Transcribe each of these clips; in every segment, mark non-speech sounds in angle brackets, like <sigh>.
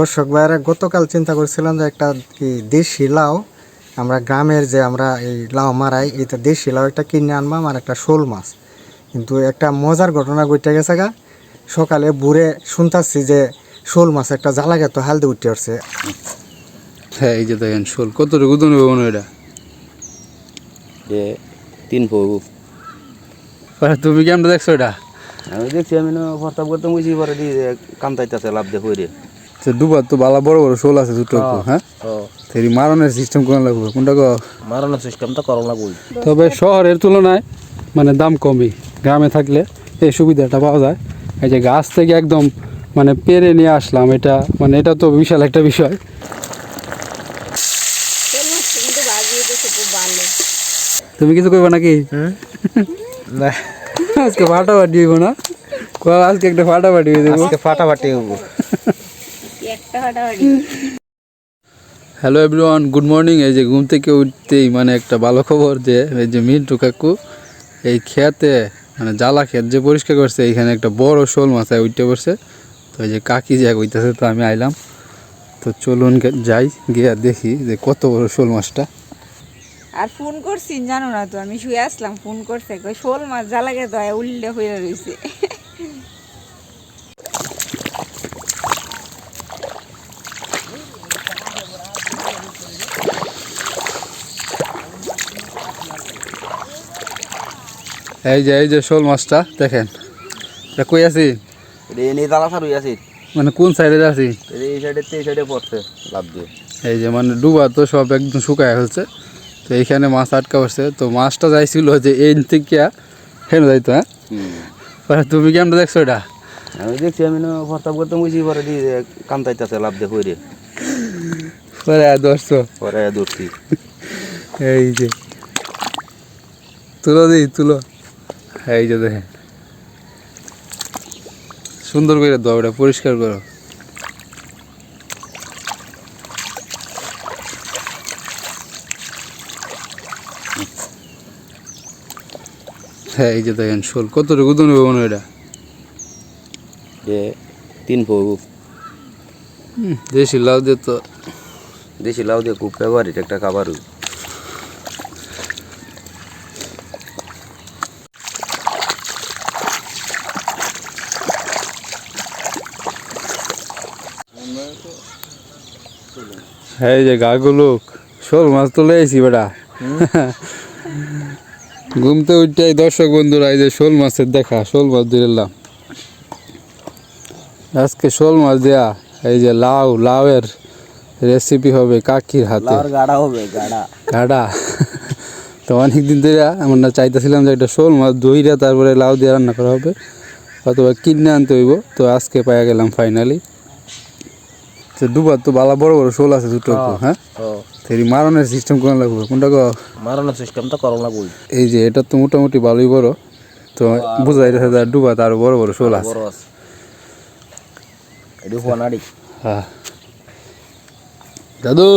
দর্শক ভাইরা গতকাল চিন্তা করছিলাম যে একটা কি দেশি লাউ আমরা গ্রামের যে আমরা এই লাউ মারাই এটা দেশি লাউ একটা কিনে আনবাম আর একটা শোল মাছ। কিন্তু একটা মজার ঘটনা ঘটে গেছে গা সকালে বুড়ে শুনতাছি যে শোল মাছ একটা জ্বালা গেত হালদি উঠে আসছে। হ্যাঁ এই যে দেখেন শোল কতটুকু ওজন হবে মনে এটা? যে তিন পরে তুমি কেমন দেখছ এটা? আমি দেখছি আমি না প্রস্তাব করতে মুছি পরে দিয়ে কামতাইতেছে লাভ দিয়ে হইরে তো ডুবার তো বালা বড় বড় শোল আছে দুটো হ্যাঁ। তেরি মারনের সিস্টেম কোন লাগবে? কোনটা কো? মারানোর সিস্টেম তো করো লাগবো তবে শহরের তুলনায় মানে দাম কমই। গ্রামে থাকলে এই সুবিধাটা পাওয়া যায়। এই যে গাছ থেকে একদম মানে পেরে নিয়ে আসলাম এটা মানে এটা তো বিশাল একটা বিষয়। তুমি কিছু করবে নাকি? আজকে ফাটাফাটি হইব না? আজকে একটা ফাটাফাটি হয়ে দেবো ফাটাফাটি একটা ফাটাফাটি <laughs> হ্যালো এভরিওয়ান গুড মর্নিং এই যে ঘুম থেকে উঠতেই মানে একটা ভালো খবর যে এই যে মিন্টু কাকু এই খেতে মানে জ্বালা ক্ষেত যে পরিষ্কার করছে এইখানে একটা বড় শোল মাথায় উঠতে পড়ছে। তো এই যে কাকি যা কইতেছে তো আমি আইলাম। তো চলুন যাই গিয়ে দেখি যে কত বড় শোল মাছটা। আর ফোন করছি জানো না তো আমি শুয়ে আসলাম ফোন করছে শোল মাছ জ্বালাগে তো উল্লে হয়ে রয়েছে এই যে এই যে শোল মাছটা দেখেন। এটা কই আছি? মানে কোন সাইডে আছি? এই সাইডে এই সাইডে পড়ছে লাভ দিয়ে। এই যে মানে ডুবা তো সব একদম শুকায় ফেলছে। তো এইখানে মাছ আটকা পড়ছে। তো মাছটা যাইছিল যে এই থেকে হেন যাইতো হ্যাঁ? তুমি কেমন দেখছ এটা? আমি দেখছি আমি না প্রস্তাব করতে মুছি পরে দিয়ে কামতাইতেছে লাভ দিয়ে হইরে পরে ধরছো? পরে দৌড়ছি এই যে। তুলো দিই তুলো। এই যে দেখেন। সুন্দর করে দাও এটা পরিষ্কার করো। হ্যাঁ এই যে দেখেন শোল কতটুকু ওজন হবে মনে এটা? তিন পড়ব দেশি লাউ দিয়ে তো দেশি লাউ দিয়ে খুব ফেভারিট একটা খাবার। এই যে গাগুলোক শোল মাছ তুলে এসি বেটা। ঘুমতে উঠতে দর্শক বন্ধুরা এই যে শোল মাছের দেখা শোল মাছ দিলাম আজকে শোল মাছ দেয়া এই যে লাউ লাউয়ের রেসিপি হবে কাকির হাতে। গাড়া হবে গাড়া। গাডা। তো অনেক দিন ধরে আমরা চাইতেছিলাম যে একটা শোল মাছ দইরা তারপরে লাউ দিয়ে রান্না করা হবে অথবা কিনে আনতে হইব। তো আজকে পাইয়া গেলাম ফাইনালি তো ডুবার তো বালা বড় বড় শোল আছে দুটো হ্যাঁ। তেরি মারনের সিস্টেম কোন লাগবে? কোনটা কো? মারানোর সিস্টেম তো করো লাগবো এই যে এটা তো মোটামুটি ভালোই বড় তো বোঝা যাচ্ছে যে ডুবা তার বড় বড় শোল আছে বড় আছে। এটি ফোনাড়ি। হ্যাঁ। দাদু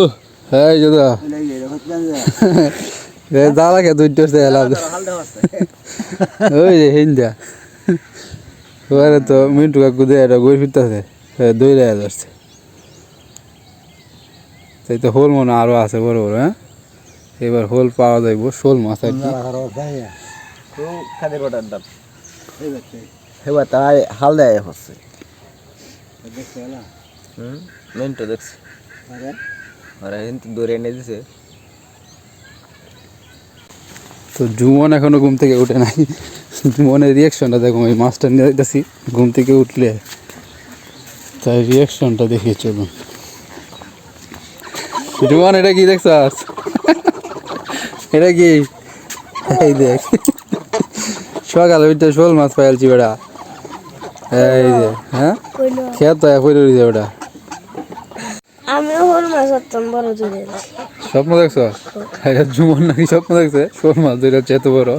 হ্যাঁ দাদু। এ কে দুইটা আসতে এলাম ওই যে হিন্দা। ওরে তো মিন্টু কাকু দিয়ে এটা ঘুরে ফিরতেছে। দই রেয়া যাচ্ছে তাই তো হোল মনে হয় আরও আছে বড় বড় হ্যাঁ? এবার হোল পাওয়া যাইব শোল মাছ আর কি। এবার তাই হাল দেয় হচ্ছে। হুম? মেনটা দেখছি। আরে। কিন্তু দৌড়ে এনে দিছে। তো জুমন এখনও ঘুম থেকে উঠে নাই। জুমনের রিয়াকশনটা দেখো ওই মাছটা নিয়ে যাইতেছি ঘুম থেকে উঠলে। তাই রিয়াকশনটা দেখে চলুন জুমন এটা কি দেখছাস? এটা কি? এই দেখ। সকালে ওইটা শোল মাছ পাইলছি বেটা এই যে হ্যাঁ? খেত তো রয়েছে মাছ বড় স্বপ্ন দেখছ? এটা জুমন নাকি স্বপ্ন দেখছে? শোল মাছ দুইটা এত বড়।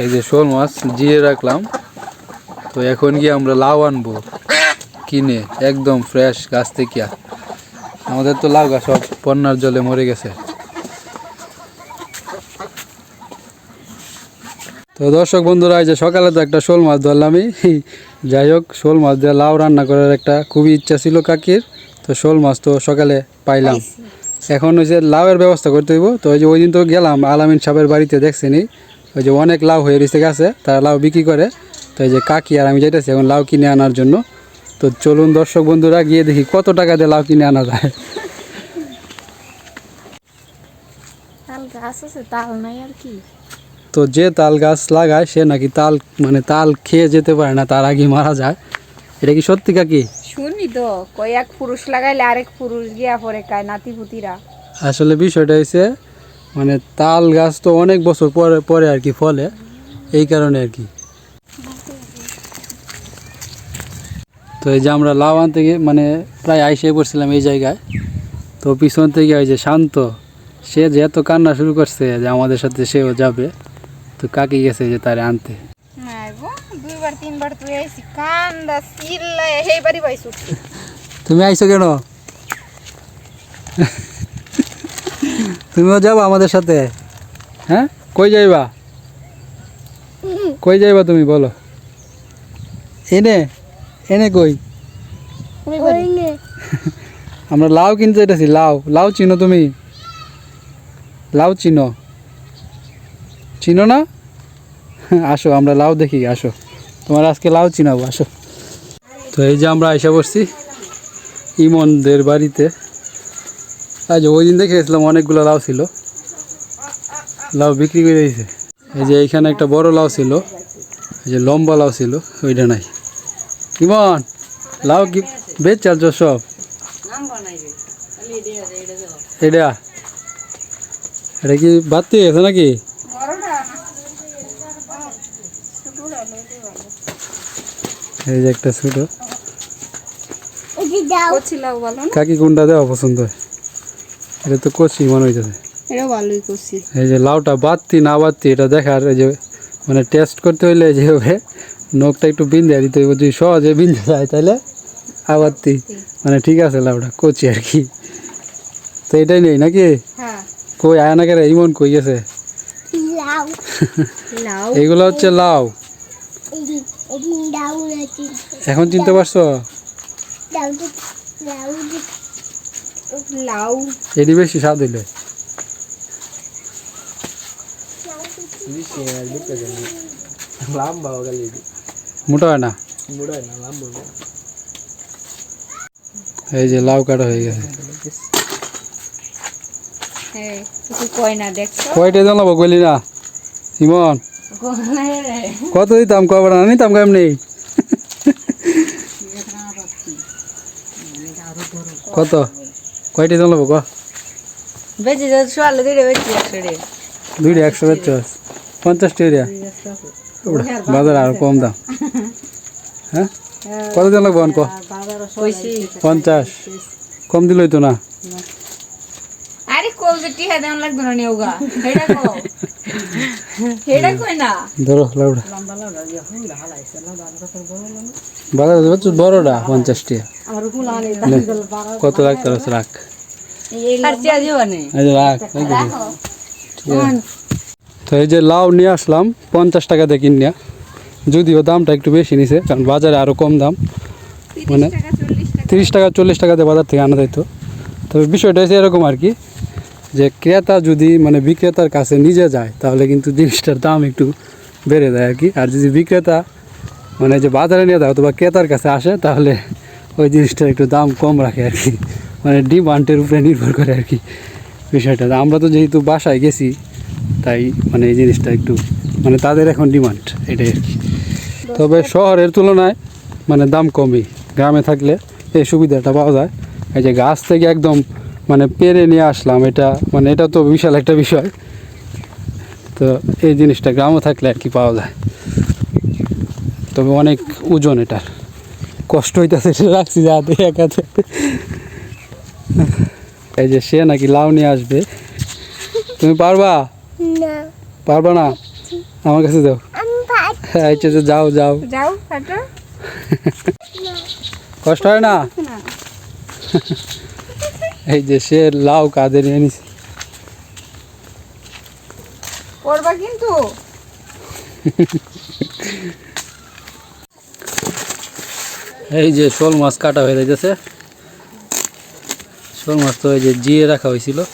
এই যে শোল মাছ জিয়ে রাখলাম। তো এখন গিয়ে আমরা লাউ আনব। কিনে একদম ফ্রেশ গাছ থেকে। আমাদের তো লাউ গাছ সব বন্যার জলে মরে গেছে। তো দর্শক বন্ধুরা, এই যে সকালে তো একটা শোল মাছ ধরলামই যাই হোক, শোল মাছ দিয়ে লাউ রান্না করার একটা খুবই ইচ্ছা ছিল কাকির। তো শোল মাছ তো সকালে পাইলাম। এখন ওই যে লাউয়ের ব্যবস্থা করতে হইব। তো ওই যে ওই দিন তো গেলাম, আলামিন সাহেবের বাড়িতে দেখছেনি ওই যে অনেক লাউ হয়ে রয়েছে গাছে, তারা লাউ বিক্রি করে। তো এই যে কাকি আর আমি যাইতেছি এখন লাউ কিনে আনার জন্য। তো চলুন দর্শক বন্ধুরা গিয়ে দেখি কত টাকা দিয়ে লাউ কিনে আনা যায়। তাল গাছ তাল নাই আর কি। তো যে তাল গাছ লাগায় সে নাকি তাল মানে তাল খেয়ে যেতে পারে না তার আগে মারা যায়। এটা কি সত্যি কাকি? শুনি তো কই এক পুরুষ লাগাইলে আরেক পুরুষ গিয়া পরে কায় নাতি পুতিরা আসলে বিষয়টা হচ্ছে মানে তাল গাছ তো অনেক বছর পরে পরে আর কি ফলে এই কারণে আর কি। তো এই যে আমরা লাউ আনতে গিয়ে মানে প্রায় আইসে পড়ছিলাম এই জায়গায়। তো পিছন থেকে ওই যে শান্ত সে যে এত কান্না শুরু করছে যে আমাদের সাথে সেও যাবে তো কাকি গেছে যে তারে আনতে? দুইবার তিনবার তুই আইসি কান্দা <laughs> তুমি আইছো কেন? তুমিও যাবা আমাদের সাথে? হ্যাঁ? কই যাইবা? <laughs> কই যাইবা তুমি বলো। এনে? এনে কই? <laughs> আমরা লাউ কিনতে যেতেছি লাউ। লাউ চিনো তুমি? লাউ চিনো? চিনো না? <laughs> আসো আমরা লাউ দেখি আসো। তোমার আজকে লাউ চিনাবো আসো। তো এই যে আমরা আইসা বসছি ইমনদের বাড়িতে। আজ ওই দিন দেখে গেছিলাম অনেকগুলো লাউ ছিল। লাউ বিক্রি করে দিয়েছে। এই যে এইখানে একটা বড় লাউ ছিল। এই যে লম্বা লাউ ছিল ওইটা নাই। ইমন লাউ কি বেচ চালছো সব এটা এটা কি বাড়তে গেছে নাকি এই যে একটা ছোট এটি দাও করছিলাম বলো না কাকি কোনটা দেওয়া পছন্দ হয় এটা তো কচি মনে হইতেছে এটাও ভালোই করছি এই যে লাউটা বাড়তি না বাড়তি এটা দেখার এই যে মানে টেস্ট করতে হইলে যেভাবে নখটা একটু বিন্দে দিতে হইব যদি সহজে বিন্দে যায় তাহলে আবারতি মানে ঠিক আছে লাউটা কচি আর কি। তো এটাই নেই নাকি? হ্যাঁ। কই আয় না কেরে ইমন কই গেছে? লাউ। লাউ <laughs> এগুলো হচ্ছে লাউ। এখন চিনতে পারছ? লাউ এটি বেশি স্বাদ হইলে। মোটা হয় না এই যে লাউ কাটা হয়ে গেছে। হ্যাঁ কিছু কয় না দেখছ? কয়টা জানাব কইলি না? ইমন কত দিতাম কবার না নিতাম কেমনি? কত? কয়টা জানাব ক? বেঁচে দুইটা বেঁচে একশো রে। দুইটা একশো পঞ্চাশ পঞ্চাশ টাকা বাজার আর কম দাম। হ্যাঁ? কত দিন লাগবো ক পঞ্চাশ। কম দিলই তো না। বড়টা পঞ্চাশ টাকা কত রাখতে রাখ। রাখ ঠিক আছে। তো এই যে লাউ নিয়ে আসলাম পঞ্চাশ টাকা দিয়ে কিনিয়া। যদিও দামটা একটু বেশি নিছে কারণ বাজারে আরও কম দাম। মানে তিরিশ টাকা চল্লিশ টাকাতে বাজার থেকে আনা যাইতো। তবে বিষয়টা হচ্ছে এরকম আর কি যে ক্রেতা যদি মানে বিক্রেতার কাছে নিজে যায় তাহলে কিন্তু জিনিসটার দাম একটু বেড়ে যায় আর কি। আর যদি বিক্রেতা মানে যে বাজারে নিয়ে যায় অথবা ক্রেতার কাছে আসে তাহলে ওই জিনিসটার একটু দাম কম রাখে আর কি। মানে ডিমান্ডের উপরে নির্ভর করে আর কি বিষয়টা। আমরা তো যেহেতু বাসায় গেছি তাই মানে এই জিনিসটা একটু মানে তাদের এখন ডিমান্ড এটাই আর কি। তবে শহরের তুলনায় মানে দাম কমই। গ্রামে থাকলে এই সুবিধাটা পাওয়া যায়। এই যে গাছ থেকে একদম মানে পেরে নিয়ে আসলাম, এটা মানে এটা তো বিশাল একটা বিষয়। তো এই জিনিসটা গ্রামে থাকলে আর কি পাওয়া যায়। তবে অনেক ওজন এটার। কষ্ট হইতেছে এটা রাখছি যাতে একাতে। এই যে সে নাকি লাউ নিয়ে আসবে। তুমি পারবা? পারবা না? আমার কাছে যাও। আচ্ছা আচ্ছা, যাও যাও। যাও <laughs> কষ্ট হয় না? এই যে সে লাউ কাঁধে নিয়ে নিছে। করবা কিন্তু। <laughs> এই যে শোল মাছ কাটা হয়ে যাইতেছে। শোল মাছ তো এই যে জিয়ে রাখা হয়েছিল।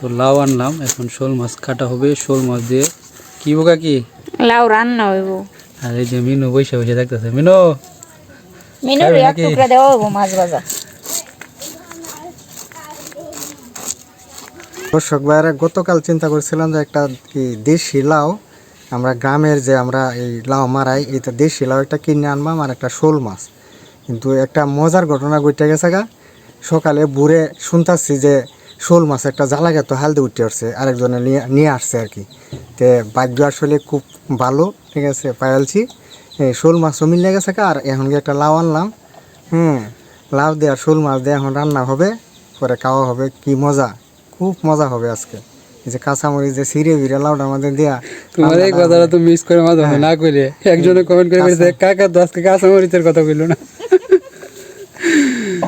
তো লাউ আনলাম এখন শোল মাছ কাটা হবে শোল মাছ দিয়ে কি বোকা কি? লাউ রান্না হইব। আর এই যে মিনু বসে বসে দেখতেছে মিনু! মিনুর খাবে এক টুকরা দেওয়া হইব মাছ ভাজা। দর্শক ভাইরা গতকাল চিন্তা করছিলাম যে একটা কি দেশি লাউ আমরা গ্রামের যে আমরা এই লাউ মারাই এটা দেশি লাউ একটা কিনে আনবাম আর একটা শোল মাছ। কিন্তু একটা মজার ঘটনা ঘটে গেছে গা সকালে বুড়ে শুনতাছি যে শোল মাছ একটা জ্বালা গেত হালদি উঠে আসছে আরেকজনে নিয়ে নিয়ে আসছে আর কি। তে ভাগ্য আসলে খুব ভালো ঠিক আছে পায়ালছি শোল মাছও মিলে গেছে আর এখন গিয়ে একটা লাউ আনলাম। হুম লাউ দিয়ে আর শোল মাছ দিয়ে এখন রান্না হবে পরে খাওয়া হবে কি মজা খুব মজা হবে আজকে। যে কাঁচামরিচ যে সিঁড়ে বিড়ে লাউটা আমাদের দেয়া তোমার এই কথাটা তো মিস করে মাঝে না কইলে। একজনে কমেন্ট করে বলছে কাকা তো আজকে কাঁচা মরিচের কথা কইলো না।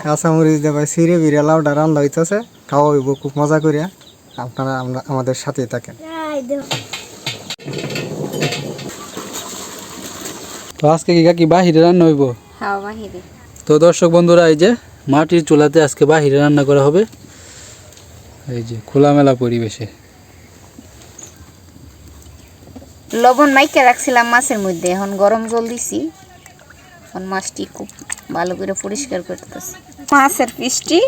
কাঁচামরিচ দিয়ে ভাই সিঁড়ে বিড়ে লাউটা রান্না হইতেছে। খাওয়া হইব খুব মজা করিয়া আপনারা আমরা আমাদের সাথেই থাকেন। তো আজকে কি কাকি বাহিরে রান্না হইব? তো দর্শক বন্ধুরা এই যে মাটির চুলাতে আজকে বাহিরে রান্না করা হবে। এই যে খোলামেলা পরিবেশে। লবণ মাইকে রাখছিলাম মাছের মধ্যে এখন গরম জল দিছি। এখন মাছটি খুব ভালো করে পরিষ্কার করতেছি। মাছের পিসটি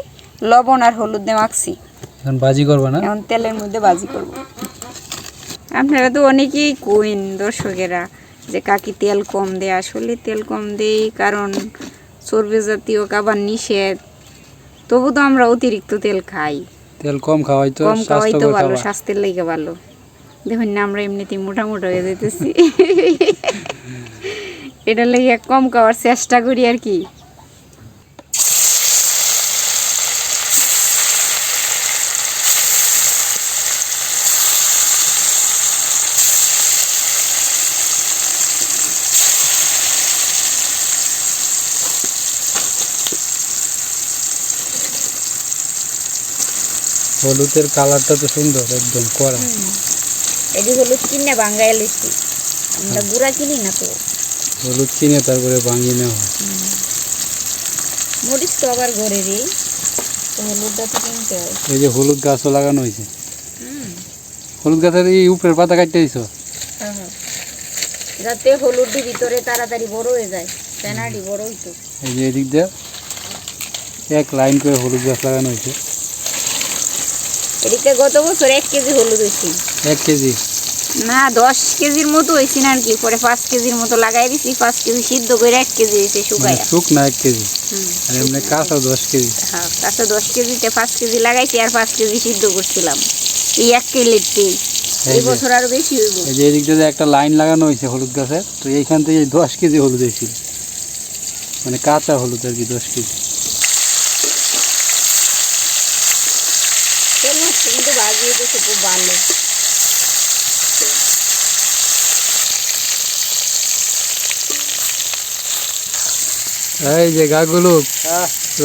লবণ আর হলুদ দিয়ে মাখছি। এখন বাজি করবা না? এখন তেলের মধ্যে ভাজি করব। আপনারা তো অনেকেই কইন দর্শকেরা যে কাকি তেল কম দেয়। আসলে তেল কম দেই কারণ চর্বি জাতীয় খাবার নিষেধ। তবু তো আমরা অতিরিক্ত তেল খাই। তেল কম খাওয়াই তো কম খাওয়াই তো ভালো স্বাস্থ্যের লেগে ভালো। দেখুন না আমরা এমনিতেই মোটা মোটা হয়ে যেতেছি <laughs> এটা লেগে কম খাওয়ার চেষ্টা করি আর কি। হলুদের কালারটা তো সুন্দর একদম কড়া। এটি হলুদ কিনে বাঙ্গাই লইছি। আমরা গুড়া কিনি না তো? হলুদ কিনে তারপরে ভাঙিয়ে নেওয়া হয়। মরিচ তো আবার ঘরেরই তো হলুদটা তো কিনতে হয়। এই যে হলুদ গাছও লাগানো হয়েছে হলুদ গাছের এই উপরের পাতা কাটতে দিছো যাতে হলুদটি ভিতরে তাড়াতাড়ি বড় হয়ে যায় পেনাটি বড় হইতো। এই যে এদিক দিয়ে এক লাইন করে হলুদ গাছ লাগানো হয়েছে এদিকে গত বছর এক কেজি হলুদ হয়েছি। এক কেজি? না দশ কেজির মতো হয়েছি না আর কি পরে পাঁচ কেজির মতো লাগাই দিছি। পাঁচ কেজি সিদ্ধ করে এক কেজি হয়েছে মানে শুকায় শুকনা এক কেজি? আর এমনি কাঁচা দশ কেজি? হ্যাঁ তাতে দশ কেজিতে পাঁচ কেজি লাগাইছি আর পাঁচ কেজি সিদ্ধ করছিলাম। এই এক এই এই বছর আরও বেশি হইব। এই যে এদিক দিয়ে একটা লাইন লাগানো হয়েছে হলুদ গাছের তো এইখান থেকে দশ কেজি হলুদ হয়েছিল। মানে কাঁচা হলুদ আর কি দশ কেজি তেল মাছটা কিন্তু ভাজি হইতেছে খুব ভালো। এই যে গাগুলো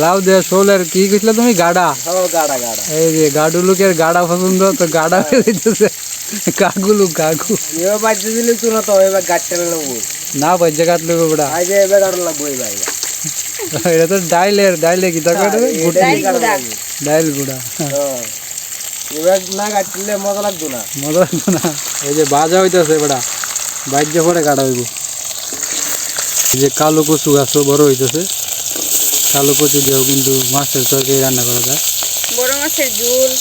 লাউ দেয়া শোলের কি কইছিল তুমি? গাডা। গাড়া গাড়া। এই যে গাডু লোকের গাডা পছন্দ তো গাডা হয়ে। যাইতেছে গাগুলু গাগু। এবার বাচ্চা দিলে তো না তো এবার গাড়টা লাগবো। না বাজ্যা কাটলে বেড়া আজ এবার গাড়া লাগবো এবার। এটা তো ডাইলের ডাইলে কি তরকারি গুটি ডাইল গুঁড়া। ডাইল গুড়া। এবার না গাড়লে মজা লাগতো না। মজা লাগতো না। এই যে বাজা হইতেছে বেড়া বাজ্য পরে কাটা হইব। যে কালো কচু গাছও বড় হইতেছে কালো কচু দিয়েও কিন্তু মাছের তরকারি রান্না করা যায়। বড় মাছের ঝোল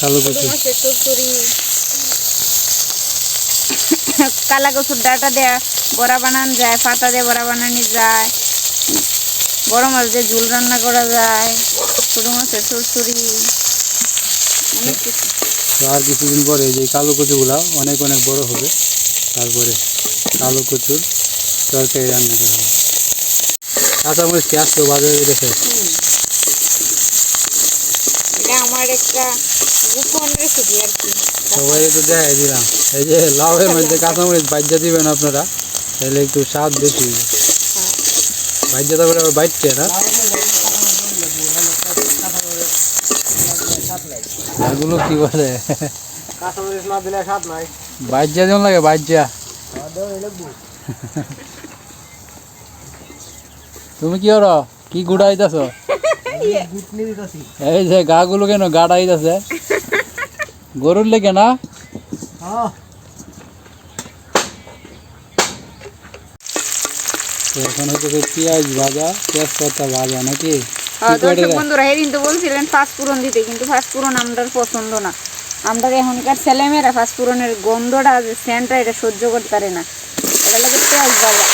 কালো কচু। মাছের কালা কচুর ডাটা দেয়া বড়া বানানো যায় পাতা দিয়ে বড়া বানানো যায় বড় মাছ দিয়ে ঝোল রান্না করা যায় ছোট মাছের তো আর কিছুদিন পরে এই যে কালো কচুগুলা অনেক অনেক বড় হবে। তারপরে কালো কচুর তরকারি রান্না করা হবে কাঁচামরিচ কি আসতো বাজারে দেখে? আমার একটা গোপন রেসিপি আর কি। সবাই তো দেখাই দিলাম। এই যে লাউয়ের মধ্যে কাঁচামরিচ বাজ্যা দিবেন আপনারা তাহলে একটু স্বাদ বেশি হবে। বাজ্যা তারপরে আবার বাইটছে না? এগুলো কি বলে? কাঁচামরিচ না দিলে স্বাদ নাই বাজ্যা যেমন লাগে বাজ্যা। তুমি কি করো? কি গুড়াইতেছ এই যে গা গুলো কেন গাড়াইতেছে গরুর লেগে না? তো এখন হচ্ছে যে পেঁয়াজ ভাজা তেজপাতা ভাজা নাকি? হ্যাঁ, কি করে দর্শক বন্ধুরা সেদিন তো বলছিলেন দিতে কিন্তু ফাস্টফুরন আমাদের পছন্দ না। আমরা এখনকার ছেলেমেয়েরা ফাস্টফুরনের গন্ধটা যে সেন্টটা এটা সহ্য করতে পারে না। এটা লাগে পেঁয়াজ ভাজা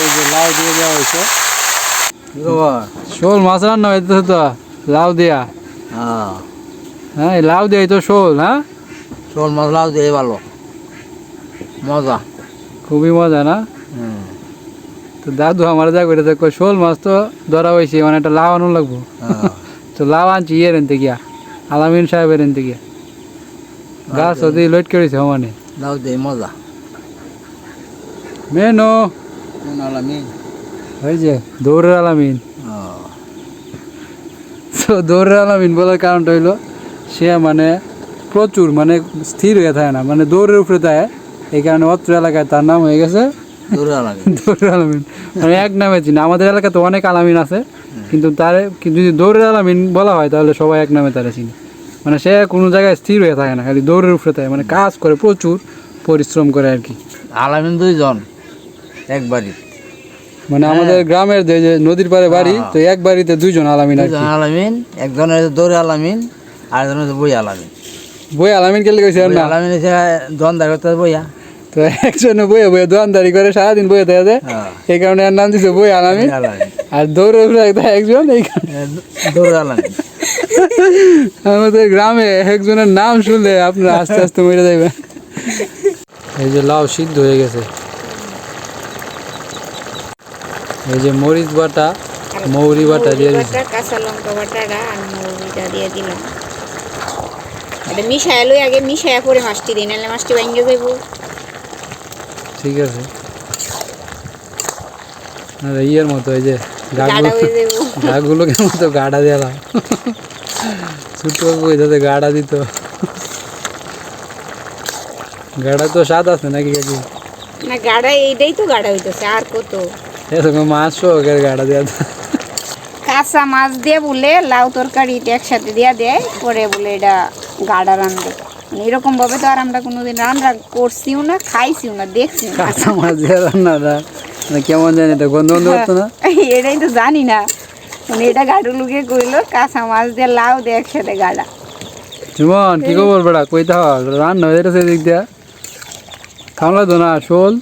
এই যে লাউ দিয়ে দেওয়া হয়েছে। শোল মাছ রান্না হইতেছে তো লাউ দিয়া। হ্যাঁ। এই লাউ দিয়ে তো শোল হ্যাঁ? শোল মাছ লাউ দিয়ে ভালো। মজা। খুবই মজা না? তো দাদু আমার যা করে দেখো শোল মাছ তো ধরা হয়েছে মানে একটা লাউ আনো লাগবো। তো লাউ আনছি ইয়ে রেনতে গিয়া আলামিন সাহেবের রেনতে গিয়া। গাছ ওদি লইট করেছে সমানে লাউ দিয়ে মজা। মেনো। আলামিন। ওই যে দৌড়ের আলামিন। তো দৌড়ের আলামিন বলার কারণটা হইল সে মানে প্রচুর মানে স্থির হয়ে থাকে না মানে দৌড়ের উপরে থাকে। এই কারণে অত্র এলাকায় তার নাম হয়ে গেছে দৌড়ের <laughs> আলামিন। মানে এক নামে চিনি। আমাদের এলাকাতে অনেক আলামিন আছে কিন্তু তার যদি দৌড়ের আলামিন বলা হয় তাহলে সবাই এক নামে তারা চিনি। মানে সে কোনো জায়গায় স্থির হয়ে থাকে না খালি দৌড়ের উপরে থাকে। মানে কাজ করে প্রচুর পরিশ্রম করে আর কি। আলামিন দুইজন একবারই মানে আমাদের গ্রামের যে নদীর পাড়ে বাড়ি তো এক বাড়িতে দুইজন আলামিন আর কি। আলামিন একজনের দৌড়ে আলামিন আর একজনের বই আলামিন। বই আলামিন বই না? আলামিন হচ্ছে দোকানদার করতে বইয়া। তো একজনে বইয়ে বইয়ে দোকানদারি করে সারাদিন বইয়ে দেয় দেয় হ্যাঁ। এই কারণে এর নাম দিছে বই আলামিন আর দৌড়ে একজন এই কারণে। দৌড়ে আমাদের গ্রামে একজনের নাম শুনলে আপনারা আস্তে আস্তে মরে যাবেন এই যে লাউ সিদ্ধ হয়ে গেছে। এই যে মরিচ বাটা মৌরি বাটা দিয়ে দিচ্ছে বাটা কাঁচা লঙ্কা বাটাটা আর মৌরিটা দিয়ে দিলাম। এটা মিশায় লই আগে মিশায় পরে মাছটি দিই নাহলে মাছটি ভাঙ্গে যাইব। ঠিক আছে। আর ইয়ের মতো এই যে গাগুলো গাগুলোকে মতো গাড়া দিলাম ছোট যাতে গাড়া দিত। গাড়া তো স্বাদ আছে নাকি কাকি? না গাড়া এইটাই তো গাড়া হইতেছে আর কত? এরকম মাছ সহকারে গাড়া দেওয়া কাঁচা মাছ দিয়ে বলে লাউ তরকারিটা একসাথে দিয়া দেয় পরে বলে এটা গাড়া রান্ধে। মানে এরকম ভাবে তো আর আমরা কোনোদিন রান্না করছিও না খাইছিও না দেখছিও না। কাঁচা মাছ দিয়ে রান্নাটা। মানে কেমন জানি এটা গন্ধ গন্ধ করতো না? <laughs> এটাই তো জানি না। মানে এটা গাড়ু লুকে কইলো কাঁচা মাছ দিয়ে লাউ দিয়ে একসাথে গাড়া জীবন কি খবর বেড়া? কইতে হওয়া রান্না হয়ে গেছে দিক দিয়া। খাওয়া তো না শোল?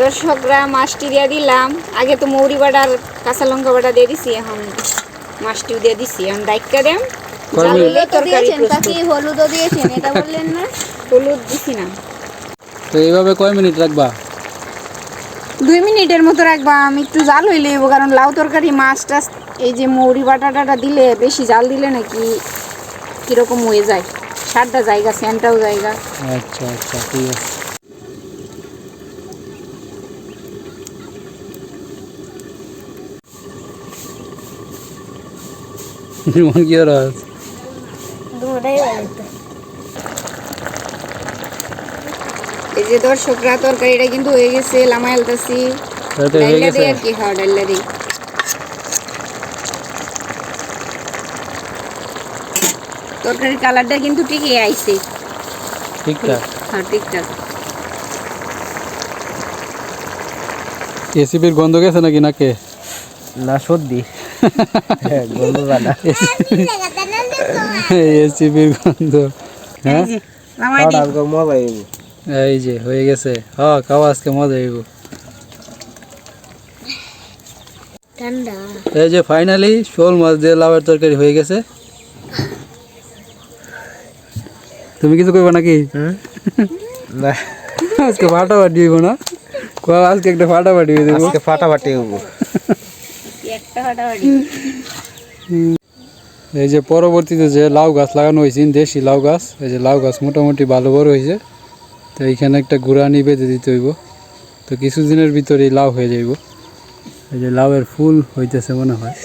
দর্শকরা মাছটি দিয়ে দিলাম। আগে তো মৌরি বাটা আর কাঁচা লঙ্কা বাটা দিয়ে দিছি এখন মাছটিও দিয়ে দিছি। এখন দায়িত্ব দেন হলুদও দিয়েছেন এটা বললেন না? হলুদ দিছি না। তো এইভাবে কয় মিনিট রাখবা? দুই মিনিটের মতো রাখবা আমি একটু জাল হইলে কারণ লাউ তরকারি মাছ টাছ এই যে মৌরি বাটাটা দিলে বেশি জাল দিলে নাকি কীরকম হয়ে যায়। সারটা জায়গা সেন্টাও জায়গা। আচ্ছা আচ্ছা ঠিক আছে। <laughs> কি আর আছে? দুটাই বাড়িতে এই যে দর্শকরা তরকারিটা কিন্তু হয়ে গেছে লামাই আলতাছি। ডাইলা গেছে। আর কি খাওয়া ডাইলা তরকারির কালারটা কিন্তু ঠিকই আইছে। ঠিকঠাক। হ্যাঁ ঠিকঠাক। এসিপির গন্ধ গেছে নাকি নাকে? না সর্দি। <laughs> গন্ধ জানা <laughs> এসিপির গন্ধ হ্যাঁ লামাই দিই মজা হইব এই যে হয়ে গেছে। হ্যাঁ খাওয়া আজকে মজা হইব ঠান্ডা। এই যে ফাইনালি শোল মাছ দিয়ে লাউয়ের তরকারি হয়ে গেছে। তুমি কিছু করবে নাকি? <laughs> না। আজকে ফাটাফাটি হইব না? কও আজকে একটা ফাটাফাটি হয়ে দেবো আজকে ফাটাফাটি হইব। একটা ফাটাফাটি এই যে পরবর্তীতে যে লাউ গাছ লাগানো হয়েছে, দেশি লাউ গাছ, এই যে লাউ গাছ মোটামুটি ভালো বড় হয়েছে, তো এইখানে একটা গুড়ানি বেঁধে দিতে হইব। তো কিছুদিনের ভিতরে লাউ হয়ে যাইব। এই যে লাউয়ের ফুল হইতেছে মনে হয়।